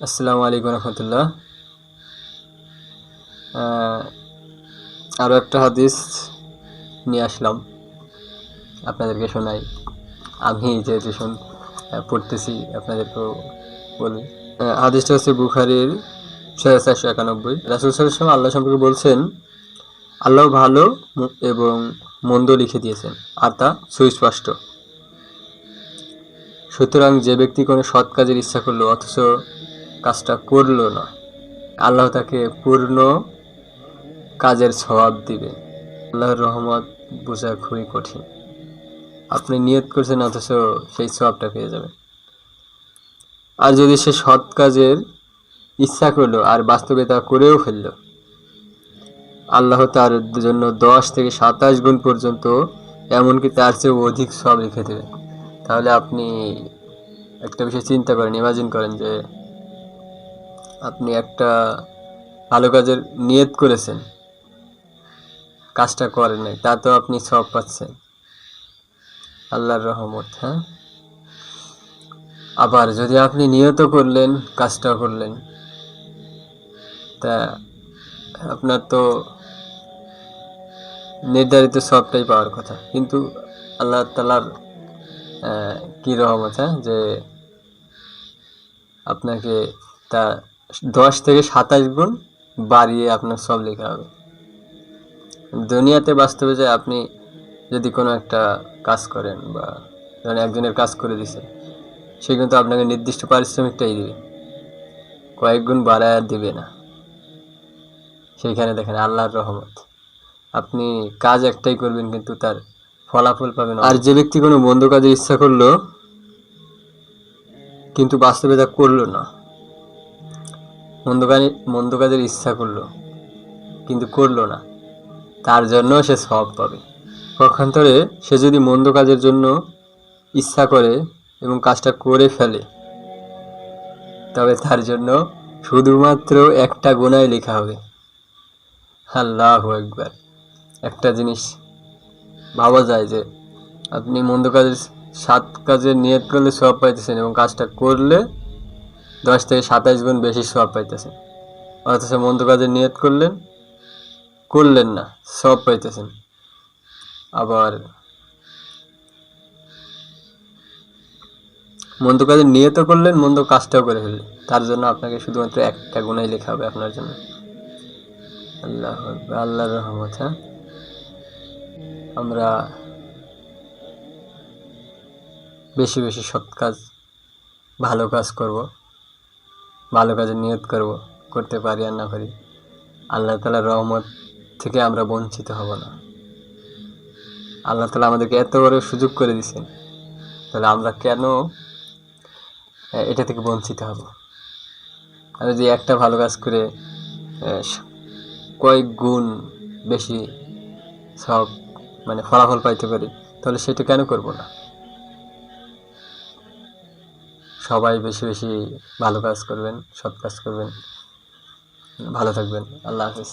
আসসালামু আলাইকুম রহমতুল্লাহ। আরও একটা হাদিস নিয়ে আসলাম। আপনাদেরকে শোনাই। আমি যেহেতু শুন পড়তেছি, আপনাদেরকেও বলি। হাদিসটা হচ্ছে বুখারির ছয় চারশো একানব্বই। রাসুল সাল্লাম আল্লাহ সম্পর্কে বলছেন, আল্লাহ ভালো এবং মন্দ লিখে দিয়েছেন, আর তা সুস্পষ্ট। সুতরাং যে ব্যক্তি কোনো সৎ কাজের ইচ্ছা করল, অথচ কাজটা করল না। আল্লাহ তাকে পূর্ণ কাজের স্বভাব দিবে। আল্লাহর রহমত বোঝা খুবই কঠিন। আপনি নিয়ত করছেন, অথচ সেই স্বভাবটা পেয়ে যাবে আর যদি সে সৎ কাজের ইচ্ছা করল আর বাস্তবে তা করেও ফেলল, আল্লাহ তার জন্য দশ থেকে সাতাশ গুণ পর্যন্ত এমনকি তার চেয়েও অধিক সব লিখে দেবে তাহলে আপনি একটা বিষয় চিন্তা করেন ইমাজিন করেন যে আপনি একটা ভালো কাজের নিয়ত করেছেন। কাজটা করেন নাই, তা তো আপনি সব পাচ্ছেন। আল্লাহর রহমত হ্যাঁ? আবার যদি আপনি নিয়ত করলেন, কাজটা করলেন, তা আপনার তো নির্ধারিত সবটাই পাওয়ার কথা। কিন্তু আল্লাহ তালার কি রহমত হ্যাঁ? যে আপনাকে তা দশ থেকে সাতাশ গুণ বাড়িয়ে আপনার সব লেখা হবে। দুনিয়াতে বাস্তবে যে আপনি যদি কোনো একটা কাজ করেন বা ধরেন একজনের কাজ করে দিছে, সে কিন্তু আপনাকে নির্দিষ্ট পারিশ্রমিকটাই দিবে। কয়েক গুণ বাড়ায় দিবে না। সেইখানে দেখেন আল্লাহর রহমত। আপনি কাজ একটাই করবেন কিন্তু তার ফলাফল পাবেন আর যে ব্যক্তি কোনো বন্ধ কাজের ইচ্ছা করল, কিন্তু বাস্তবে তা করল না। মন্দ কাজে মন্দ কাজের ইচ্ছা করল, কিন্তু করল না। তার জন্য সে সব পাবে। পক্ষান্তরে সে যদি মন্দ কাজের জন্য ইচ্ছা করে এবং কাজটা করে ফেলে, তবে তার জন্য শুধুমাত্র একটা গুণায় লেখা হবে। আল্লাহ একবার একটা জিনিস ভাবা যায় যে, আপনি মন্দ কাজের সাত কাজের নিয়ত করলে সব পাইতেছেন এবং কাজটা করলে দশ থেকে সাতাশ গুণ বেশি সব পাইতেছেন। অথচ মন্দ কাজের নিয়ত করলেন করলেন না, সব পাইতেছেন। আবার মন্দ কাজের নিয়ত করলেন, মন্দ কাজটাও করে ফেললেন। তার জন্য আপনাকে শুধুমাত্র একটা গুণাই লেখা হবে আপনার জন্য। আল্লাহ আল্লাহর রহমত হ্যাঁ? আমরা বেশি বেশি সৎ কাজ, ভালো কাজ করব। ভালো কাজে নিয়ত করব, করতে পারি আর না পারি, আল্লাহ তালার রহমত থেকে আমরা বঞ্চিত হব না। আল্লাহ তালা আমাদেরকে এত বড় সুযোগ করে দিয়েছেন, তাহলে আমরা কেন এটা থেকে বঞ্চিত হব? আর যদি একটা ভালো কাজ করে কয়েক গুণ বেশি সব মানে ফলাফল পাইতে পারি, তাহলে সেটা কেন করব না? সবাই বেশি বেশি ভালো কাজ করবেন সৎ কাজ করবেন। ভালো থাকবেন। আল্লাহ হাফিজ।